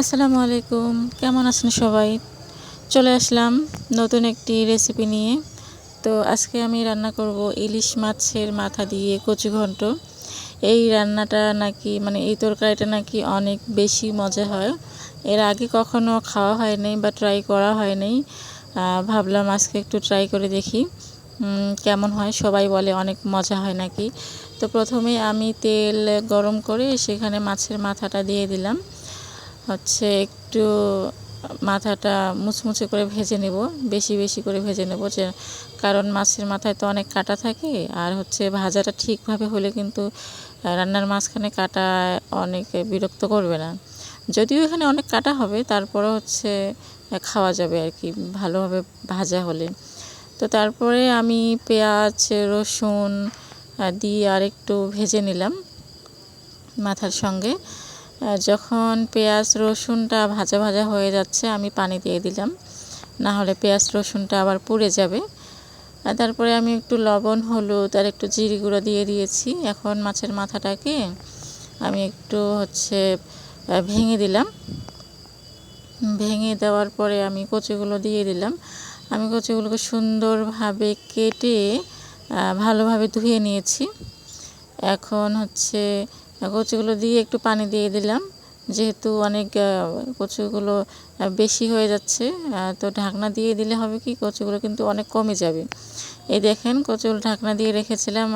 আসসালামু আলাইকুম। কেমন আছেন সবাই? চলে আসলাম নতুন একটি রেসিপি নিয়ে। তো আজকে আমি রান্না করব ইলিশ মাছের মাথা দিয়ে কচু ঘন্ট। এই রান্নাটা নাকি মানে এই তরকারিটা নাকি অনেক বেশি মজা হয়। এর আগে কখনো খাওয়া হয়নি বা ট্রাই করা হয়নি। আহ, ভাবলাম আজকে একটু ট্রাই করে দেখি। কেমন হয়? সবাই বলে অনেক মজা হয় নাকি। তো প্রথমে আমি তেল গরম করে সেখানে মাছের মাথাটা দিয়ে দিলাম। হচ্ছে একটু মাথাটা মুচমুচে করে ভেজে নেব, বেশি বেশি করে ভেজে নেব যে, কারণ মাছের মাথায় তো অনেক কাটা থাকে আর হচ্ছে ভাজাটা ঠিকভাবে হলে কিন্তু রান্নার মাঝখানে কাটা অনেক বিরক্ত করবে না। যদিও এখানে অনেক কাটা হবে তারপরে হচ্ছে খাওয়া যাবে আর কি ভালোভাবে ভাজা হলে। তো তারপরে আমি পেঁয়াজ, রসুন দিয়ে আর একটু ভেজে নিলাম মাথার সঙ্গে। যখন পেঁয়াজ, রসুনটা ভাজা ভাজা হয়ে যাচ্ছে, আমি পানি দিয়ে দিলাম। না হলে পেঁয়াজ, রসুনটা আবার পুড়ে যাবে। তারপরে আমি একটু লবণ, হলুদ আর একটু জিরি গুঁড়ো দিয়ে দিয়েছি। এখন মাছের মাথাটাকে আমি একটু হচ্ছে ভেঙে দিলাম। ভেঙে দেওয়ার পরে আমি কচুগুলো দিয়ে দিলাম। আমি কচুগুলোকে সুন্দরভাবে কেটে ভালোভাবে ধুয়ে নিয়েছি। এখন হচ্ছে কচুগুলো দিয়ে একটু পানি দিয়ে দিলাম। যেহেতু অনেক কচুগুলো বেশি হয়ে যাচ্ছে তো ঢাকনা দিয়ে দিলে হবে কি, কচুগুলো কিন্তু অনেক কমে যাবে। এই দেখেন কচুগুলো ঢাকনা দিয়ে রেখেছিলাম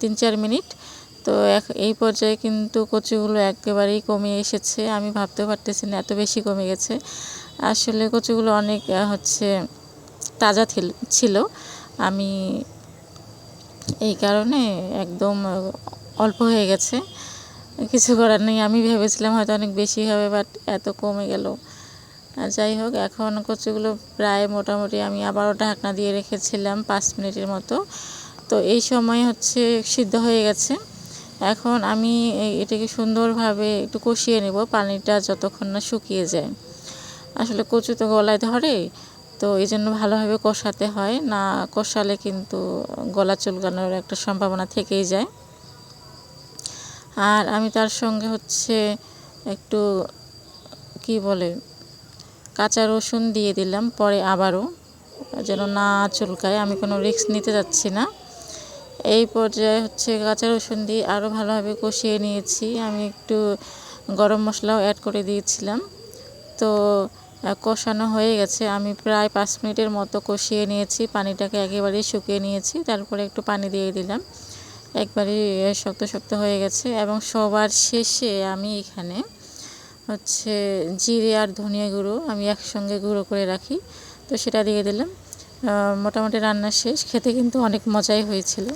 তিন চার মিনিট। তো এই পর্যায়ে কিন্তু কচুগুলো একেবারেই কমে এসেছে। আমি ভাবতে পারতেছি না, এত বেশি কমে গেছে। আসলে কচুগুলো অনেক হচ্ছে তাজা ছিল। আমি এই কারণে একদম অল্প হয়ে গেছে। কিছু করার নেই। আমি ভেবেছিলাম হয়তো অনেক বেশি হবে বাট এত কমে গেল। আর যাই হোক, এখন কচুগুলো প্রায় মোটামুটি আমি আবারও ঢাকনা দিয়ে রেখেছিলাম পাঁচ মিনিটের মতো। তো এই সময় হচ্ছে সিদ্ধ হয়ে গেছে। এখন আমি এটাকে সুন্দরভাবে একটু কষিয়ে নেব, পানিটা যতক্ষণ না শুকিয়ে যায়। আসলে কচু তো গলায় ধরে, তো এই জন্য ভালোভাবে কষাতে হয়। না কষালে কিন্তু গলা চুলকানোর একটা সম্ভাবনা থেকেই যায়। আর আমি তার সঙ্গে হচ্ছে একটু, কি বলে, কাঁচা রসুন দিয়ে দিলাম, পরে আবারও যেন না চুলকায়, আমি কোনো রিস্ক নিতে যাচ্ছি না। এই পর্যায়ে হচ্ছে কাঁচা রসুন দিয়ে আরও ভালোভাবে কষিয়ে নিয়েছি। আমি একটু গরম মশলাও অ্যাড করে দিয়েছিলাম। তো কষানো হয়ে গেছে। আমি প্রায় পাঁচ মিনিটের মতো কষিয়ে নিয়েছি। পানিটাকে একেবারেই শুকিয়ে নিয়েছি। তারপরে একটু পানি দিয়ে দিলাম। একবারেই আহ, শক্ত শক্ত হয়ে গেছে এবং সবার শেষে আমি এখানে হচ্ছে জিরে আর ধনিয়া গুঁড়ো আমি একসঙ্গে গুঁড়ো করে রাখি। তো সেটা দিয়ে দিলাম। মোটামুটি রান্না শেষ। খেতে কিন্তু অনেক মজাই হয়েছিল।